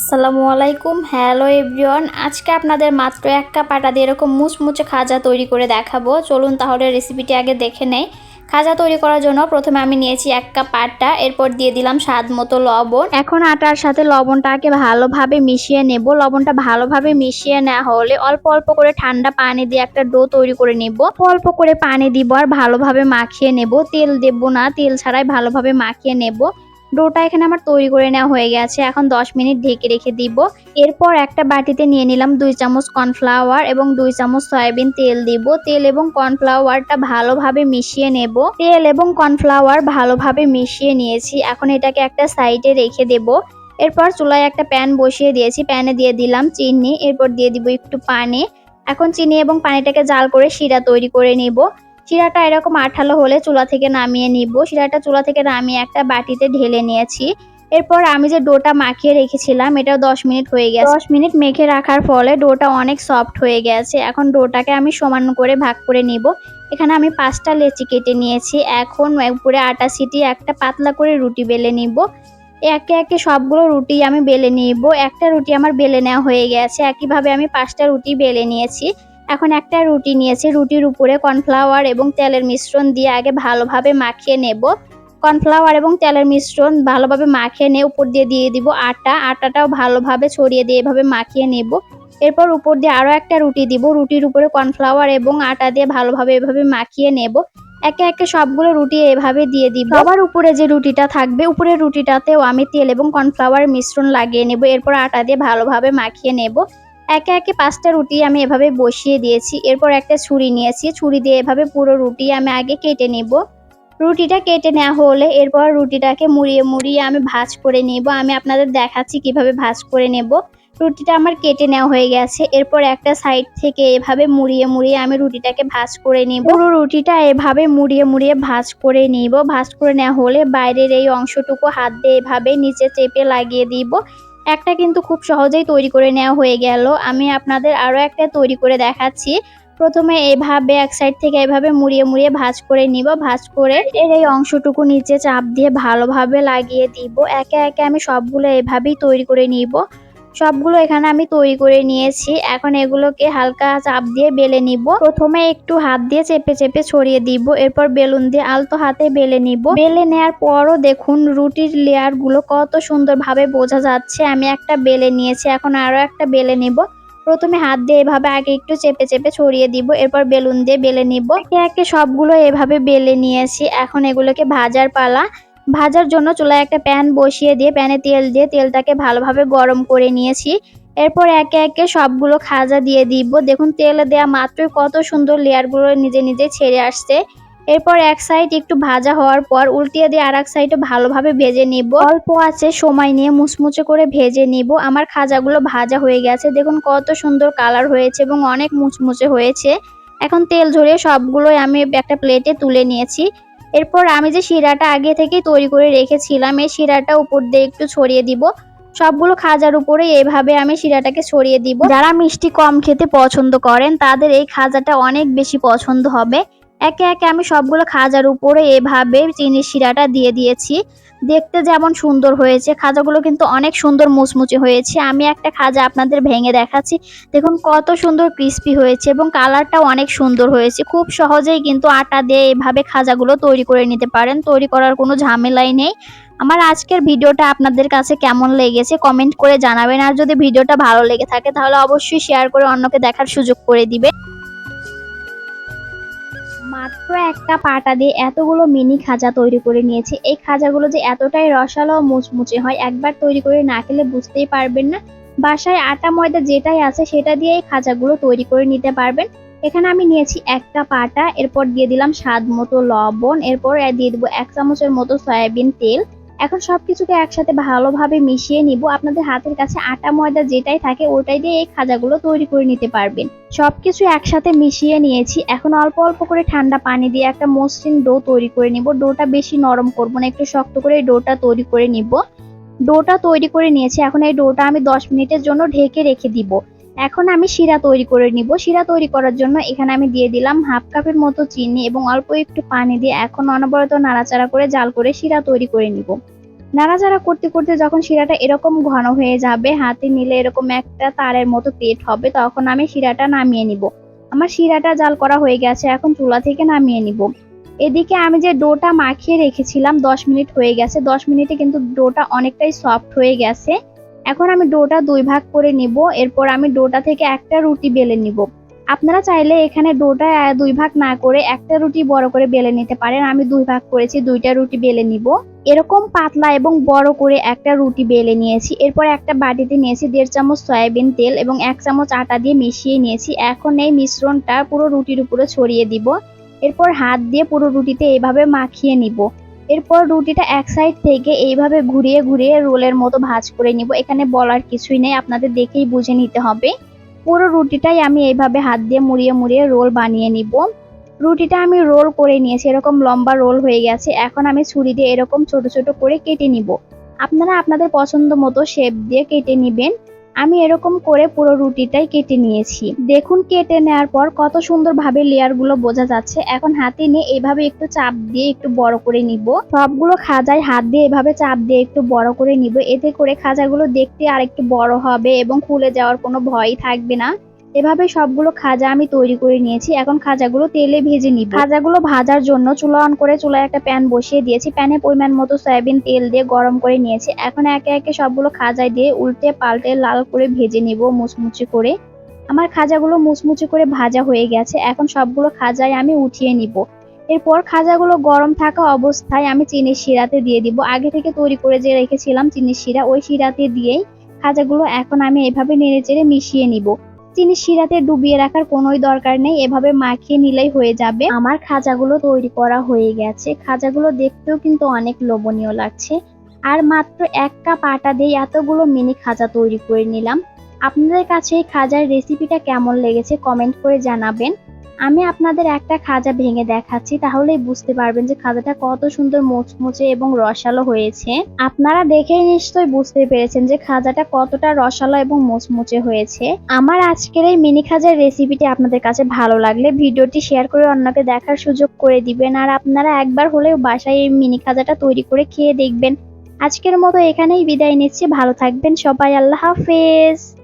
আসসালামু আলাইকুম। Hello everyone আজকে আপনাদের মাত্র এক কাপ আটা দিয়ে এরকম মুচমুচে খাজা তৈরি করে দেখাবো। চলুন তাহলে রেসিপিটি আগে দেখে নেই। খাজা তৈরি করার জন্য প্রথমে আমি নিয়েছি এক কাপ আটা, এরপর দিয়ে দিলাম স্বাদ মতো লবণ। এখন আটার সাথে লবণটাকে ভালোভাবে মিশিয়ে নেব। লবণটা ভালোভাবে মিশিয়ে নেওয়া হলে অল্প অল্প করে ঠান্ডা পানি দিয়ে একটা ডো তৈরি করে নেব। অল্প করে পানি দিব আর ভালোভাবে মাখিয়ে নেব। তেল দেবো না, তেল ছাড়াই ভালোভাবে মাখিয়ে নেব। ডোটা এখানে আমার তৈরি করে নেওয়া হয়ে গেছে। এখন 10 মিনিট ঢেকে রেখে দিব। এরপর একটা বাটিতে নিয়ে নিলাম দুই চামচ কর্নফ্লাওয়ার এবং দুই চামচ সয়াবিন তেল দিব। তেল এবং কর্নফ্লাওয়ারটা ভালোভাবে মিশিয়ে নেব। তেল এবং কর্নফ্লাওয়ার ভালোভাবে মিশিয়ে নিয়েছি। এখন এটাকে একটা সাইডে রেখে দেব। এরপর চুলায় একটা প্যান বসিয়ে দিয়েছি। প্যানে দিয়ে দিলাম চিনি। এরপর দিয়ে দিব একটু পানি। এখন চিনি এবং পানিটাকে জাল করে শিরা তৈরি করে নিব। শিরাটা এরকম আঠালো হলে চুলা থেকে নামিয়ে নিব। শিরাটা চুলা থেকে নামিয়ে একটা বাটিতে ঢেলে নিয়েছি। এরপর আমি যে ডোটা মাখিয়ে রেখেছিলাম, এটাও দশ মিনিট হয়ে গেছে। দশ মিনিট মেখে রাখার ফলে ডোটা অনেক সফট হয়ে গেছে। এখন ডোটাকে আমি সমান করে ভাগ করে নিব। এখানে আমি পাঁচটা লেচি কেটে নিয়েছি। এখন উপরে আটা সিটি একটা পাতলা করে রুটি বেলে নিব। একে একে সবগুলো রুটি আমি বেলে নিব। একটা রুটি আমার বেলে নেওয়া হয়ে গেছে। একইভাবে আমি পাঁচটা রুটি বেলে নিয়েছি। এখন একটা রুটি নিয়েছি। রুটির উপরে কর্নফ্লাওয়ার এবং তেলের মিশ্রণ দিয়ে আগে ভালোভাবে মাখিয়ে নেব। কর্নফ্লাওয়ার এবং তেলের মিশ্রণ ভালোভাবে মাখিয়ে নিয়ে উপর দিয়ে দিয়ে দিব আটা। আটাটাও ভালোভাবে ছড়িয়ে দিয়ে এভাবে মাখিয়ে নেব। এরপর উপর দিয়ে আরও একটা রুটি দিব। রুটির উপরে কর্নফ্লাওয়ার এবং আটা দিয়ে ভালোভাবে এভাবে মাখিয়ে নেব। একে একে সবগুলো রুটি এভাবে দিয়ে দিব। আবার উপরে যে রুটিটা থাকবে, উপরের রুটিটাতেও আমি তেল এবং কর্নফ্লাওয়ার মিশ্রণ লাগিয়ে নেব। এরপর আটা দিয়ে ভালোভাবে মাখিয়ে নেব। একে একে পাঁচটা রুটি আমি এভাবে বসিয়ে দিয়েছি। এরপর একটা ছুরি নিয়েছি। ছুরি দিয়ে এভাবে পুরো রুটি আমি আগে কেটে নেব। রুটিটা কেটে নেওয়া হলে এরপর রুটিটাকে মুড়িয়ে মুড়িয়ে আমি ভাজ করে নেব। আমি আপনাদের দেখাচ্ছি কীভাবে ভাজ করে নেব। রুটিটা আমার কেটে নেওয়া হয়ে গেছে। এরপর একটা সাইড থেকে এভাবে মুড়িয়ে মুড়িয়ে আমি রুটিটাকে ভাজ করে নিব। পুরো রুটিটা এভাবে মুড়িয়ে মুড়িয়ে ভাজ করে নিব। ভাজ করে নেওয়া হলে বাইরের এই অংশটুকু হাত দিয়ে এভাবে নিচে চেপে লাগিয়ে দিব। একটা কিন্তু খুব সহজেই তৈরি করে নেওয়া হয়ে গেল। আমি আপনাদের আরও একটা তৈরি করে দেখাচ্ছি। প্রথমে এভাবে এক সাইড থেকে এভাবে মুড়িয়ে মুড়িয়ে ভাজ করে নিব। ভাজ করে এর এই অংশটুকু নিচে চাপ দিয়ে ভালোভাবে লাগিয়ে দিব। একে একে আমি সবগুলো এভাবেই তৈরি করে নিব। সবগুলো এখানে আমি তৈরি করে নিয়েছি। এখন এগুলোকে হালকা চাপ দিয়ে বেলে নিব। প্রথমে একটু হাত দিয়ে চেপে চেপে ছড়িয়ে দিব। এরপর বেলুন দিয়ে আলতো হাতে বেলে নিব। বেলে নেওয়ার পরও দেখুন রুটির লেয়ারগুলো কত সুন্দরভাবে বোঝা যাচ্ছে। আমি একটা বেলে নিয়েছি, এখন আরও একটা বেলে নিব। প্রথমে হাত দিয়ে এভাবে আগে একটু চেপে চেপে ছড়িয়ে দিব। এরপর বেলুন দিয়ে বেলে নিব। একে একে সবগুলো এভাবে বেলে নিয়েছি। এখন এগুলোকে ভাজার পালা। ভাজার জন্য চুলায় একটা প্যান বসিয়ে দিয়ে, প্যানে তেল দিয়ে তেলটাকে ভালোভাবে গরম করে নিয়েছি। এরপর একে একে সবগুলো খাজা দিয়ে দিব। দেখুন, তেল দেওয়া মাত্রই কত সুন্দর লেয়ারগুলো নিজে নিজে ছেড়ে আসছে। এরপর এক সাইড একটু ভাজা হওয়ার পর উল্টিয়ে দিয়ে আর এক সাইডে ভালোভাবে ভেজে নিব। অল্প আছে, সময় নিয়ে মুচমুচে করে ভেজে নিব। আমার খাজাগুলো ভাজা হয়ে গেছে। দেখুন, কত সুন্দর কালার হয়েছে এবং অনেক মুচমুচে হয়েছে। এখন তেল ঝরিয়ে সবগুলোই আমি একটা প্লেটে তুলে নিয়েছি। এরপর আমি যে শিরাটা আগে থেকে তৈরি করে রেখেছিলাম, এই শিরাটা উপর দিয়ে একটু ছড়িয়ে দিব। সবগুলো খাজার উপরে এভাবে আমি শিরাটাকে ছড়িয়ে দিব। যারা মিষ্টি কম খেতে পছন্দ করেন, তাদের এই খাজাটা অনেক বেশি পছন্দ হবে। একে একে আমি সবগুলো খাজার উপরে এভাবে চিনির শিরাটা দিয়ে দিয়েছি। দেখতে যেমন সুন্দর হয়েছে, খাজাগুলো কিন্তু অনেক সুন্দর মুচমুচে হয়েছে। আমি একটা খাজা আপনাদের ভেঙে দেখাচ্ছি। দেখুন কত সুন্দর ক্রিস্পি হয়েছে এবং কালারটাও অনেক সুন্দর হয়েছে। খুব সহজেই কিন্তু আটা দিয়ে এভাবে খাজাগুলো তৈরি করে নিতে পারেন। তৈরি করার কোনো ঝামেলাই নেই। আমার আজকের ভিডিওটা আপনাদের কাছে কেমন লেগেছে কমেন্ট করে জানাবেন। আর যদি ভিডিওটা ভালো লেগে থাকে তাহলে অবশ্যই শেয়ার করে অন্যকে দেখার সুযোগ করে দিবে মাত্র একটা পাটা দিয়ে এতগুলো মিনি খাজা তৈরি করে নিয়েছি। এই খাজাগুলো যে এতটাই রসালো মুচমুচে হয়, একবার তৈরি করে না খেলে বুঝতেই পারবেন না। বাসায় আটা ময়দা যেটাই আছে, সেটা দিয়ে এই খাজাগুলো তৈরি করে নিতে পারবেন। এখানে আমি নিয়েছি একটা পাটা, এরপর দিয়ে দিলাম স্বাদ মতো লবণ, এরপর দিয়ে দেবো এক চামচের মতো সয়াবিন তেল। এখন সবকিছুকে একসাথে ভালোভাবে মিশিয়ে নিব। আপনাদের হাতের কাছে আটা, ময়দা যেটাই থাকে, ওটাই দিয়ে এই খাজাগুলো তৈরি করে নিতে পারবেন। সবকিছু একসাথে মিশিয়ে নিয়েছি। এখন অল্প অল্প করে ঠান্ডা পানি দিয়ে একটা মসৃণ ডো তৈরি করে নিব। ডোটা বেশি নরম করব না, একটু শক্ত করে এই ডোটা তৈরি করে নিব। ডোটা তৈরি করে নিয়েছি। এখন এই ডোটা আমি দশ মিনিটের জন্য ঢেকে রেখে দিব। এখন আমি শিরা তৈরি করে নিব। শিরা তৈরি করার জন্য এখানে আমি দিয়ে দিলাম হাফ কাপের মতো চিনি এবং অল্প একটু পানি দিয়ে এখন অনবরত নাড়াচাড়া করে জাল করে শিরা তৈরি করে নিব। নাড়াচাড়া করতে করতে যখন শিরাটা এরকম ঘন হয়ে যাবে, হাতে নিলে এরকম একটা তারের মতো পেট হবে, তখন আমি শিরাটা নামিয়ে নিব। আমার শিরাটা জাল করা হয়ে গেছে, এখন চুলা থেকে নামিয়ে নিব। এদিকে আমি যে ডোটা মাখিয়ে রেখেছিলাম, দশ মিনিট হয়ে গেছে। দশ মিনিটে কিন্তু ডোটা অনেকটাই সফট হয়ে গেছে। এখন আমি ডোটা দুই ভাগ করে নিব, এরপর আমি ডোটা থেকে একটা রুটি বেলে নিব। আপনারা চাইলে এখানে ডোটা দুই ভাগ না করে একটা রুটি বড় করে বেলে নিতে পারেন। আমি দুই ভাগ করেছি, দুইটা রুটি বেলে নিব। এরকম পাতলা এবং বড় করে একটা রুটি বেলে নিয়েছি। এরপর একটা বাটিতে নিয়েছি দেড় চামচ সয়াবিন তেল এবং এক চামচ আটা দিয়ে মিশিয়ে নিয়েছি। এখন এই মিশ্রণটা পুরো রুটির উপরে ছড়িয়ে দিব। এরপর হাত দিয়ে পুরো রুটিতে এইভাবে মাখিয়ে নিব। এরপর রুটিটা এক সাইড থেকে এইভাবে ঘুরিয়ে ঘুরিয়ে রোলের মতো ভাজ করে নিব। এখানে বলার কিছুই নেই, আপনাদের দেখেই বুঝে নিতে হবে। পুরো রুটিটাই আমি এইভাবে হাত দিয়ে মুড়িয়ে মুড়িয়ে রোল বানিয়ে নিব। রুটিটা আমি রোল করে নিয়েছি, এরকম লম্বা রোল হয়ে গেছে। এখন আমি ছুরি দিয়ে এরকম ছোট ছোট করে কেটে নিব। আপনারা আপনাদের পছন্দ মতো শেপ দিয়ে কেটে নিবেন। আমি এরকম করে পুরো রুটিটাই কেটে নিয়েছি। দেখুন কেটে নেওয়ার পর কত সুন্দরভাবে লেয়ারগুলো বোঝা যাচ্ছে। এখন হাতে নিয়ে এভাবে একটু চাপ দিয়ে একটু বড় করে নিব। সবগুলো খাজায় হাত দিয়ে এভাবে চাপ দিয়ে একটু বড় করে নিব। এতে করে খাজাগুলো দেখতে আর একটু বড় হবে এবং খুলে যাওয়ার কোনো ভয় থাকবে না। এভাবে সবগুলো খাজা আমি তৈরি করে নিয়েছি। এখন খাজাগুলো তেলে ভেজে নিব। খাজাগুলো ভাজার জন্য চুলা অন করে চুলায় একটা প্যান বসিয়ে দিয়েছি। প্যানে পরিমাণ মতো সয়াবিন তেল দিয়ে গরম করে নিয়েছি। এখন একে একে সবগুলো খাজায় দিয়ে উল্টে পাল্টে লাল করে ভেজে নিব মুচমুচে করে। আমার খাজাগুলো মুচমুচে করে ভাজা হয়ে গেছে। এখন সবগুলো খাজায় আমি উঠিয়ে নিব। এরপর খাজাগুলো গরম থাকা অবস্থায় আমি চিনির শিরাতে দিয়ে দিব। আগে থেকে তৈরি করে যে রেখেছিলাম চিনির শিরা, ওই শিরাতে দিয়েই খাজাগুলো এখন আমি এভাবে নেড়ে চেড়ে মিশিয়ে নিব। চিনি শিরাতে ডুবিয়ে রাখার কোনোই দরকার নেই, এভাবে মাখিয়ে নিলেই হয়ে যাবে। আমার খাজাগুলো তৈরি করা হয়ে গেছে। খাজাগুলো দেখতেও কিন্তু অনেক লোভনীয় লাগছে। আর মাত্র এক কাপ আটা দিয়ে এতগুলো মিনি খাজা তৈরি করে নিলাম। আপনাদের কাছে এই খাজার রেসিপিটা কেমন লেগেছে কমেন্ট করে জানাবেন। আমি আপনাদের একটা খাজা ভেঙে দেখাচ্ছি, তাহলেই বুঝতে পারবেন যে খাজাটা কত সুন্দর মোচমোচে এবং রসালো হয়েছে। আপনারা দেখেই নিশ্চয়ই বুঝতে পেরেছেন যে খাজাটা কতটা রসালো এবং মোচমোচে হয়েছে। আমার আজকের এই মিনি খাজার রেসিপিটি আপনাদের কাছে ভালো লাগলে ভিডিওটি শেয়ার করে অন্যকে দেখার সুযোগ করে দিবেন। আর আপনারা একবার হলেও বাসায় এই মিনি খাজাটা তৈরি করে খেয়ে দেখবেন। আজকের মতো এখানেই বিদায় নিচ্ছি। ভালো থাকবেন সবাই। আল্লাহ হাফেজ।